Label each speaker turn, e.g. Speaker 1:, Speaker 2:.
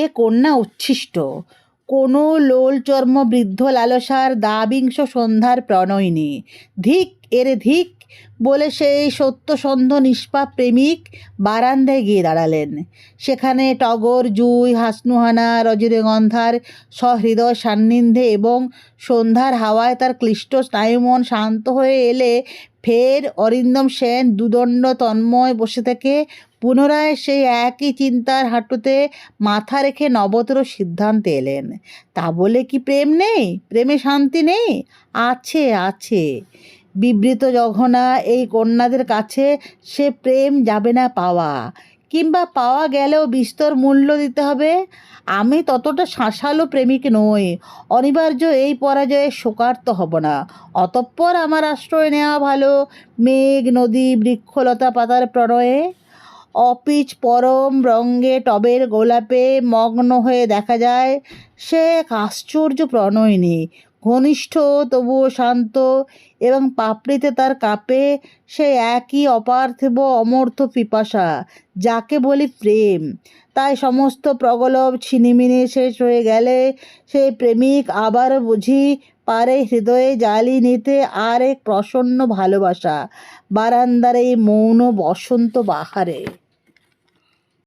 Speaker 1: এ কন্যা উচ্ছিষ্ট। কোনো লোলচর্ম বৃদ্ধ লালসার দাবিংশ সন্ধ্যার প্রণয়িনী। ধিক এরে ধিক বলে সেই সত্যসন্ধ নিষ্পাপ প্রেমিক বারান্দায় গিয়ে দাঁড়ালেন। সেখানে টগর, জুই, হাসনুহানা রজনীগন্ধার সহৃদয় সান্নিধ্যে এবং সন্ধ্যার হাওয়ায় তার ক্লিষ্ট স্নায়ুমন শান্ত হয়ে এলে ফের অরিন্দম সেন দুদণ্ড তন্ময় বসে থেকে পুনরায় সেই একই চিন্তার হাঁটুতে মাথা রেখে নবতর সিদ্ধান্তে এলেন। তা বলে কি প্রেম নেই? প্রেমে শান্তি নেই? আছে আছে। বিবৃত জঘনা এই কন্যাদের কাছে সে প্রেম যাবে না পাওয়া। কিংবা পাওয়া গেলেও বিস্তর মূল্য দিতে হবে। আমি ততটা শাঁসালো প্রেমিক নই, অনিবার্য এই পরাজয়ে শোকার্ত হব না। অতঃপর আমার আশ্রয় নেওয়া ভালো, মেঘ, নদী, বৃক্ষলতা পাতার প্রণয়ে। অপিচ, পরম রঙ্গে, টবের গোলাপে মগ্ন হয়ে দেখা যায়, সে এক আশ্চর্য প্রণয়িনী। ঘনিষ্ঠ, তবুও শান্ত এবং পাপড়িতে তার কাপে সে একই অপার্থিব, অমর্থ পিপাসা, যাকে বলি প্রেম। তাই সমস্ত প্রগলভ ছিনিমিনি শেষ হয়ে গেলে সেই প্রেমিক আবার বুঝি পারে হৃদয়ে জ্বালি নিতে আর এক প্রসন্ন ভালোবাসা, বারান্দার এই মৌন বসন্ত বাহারে।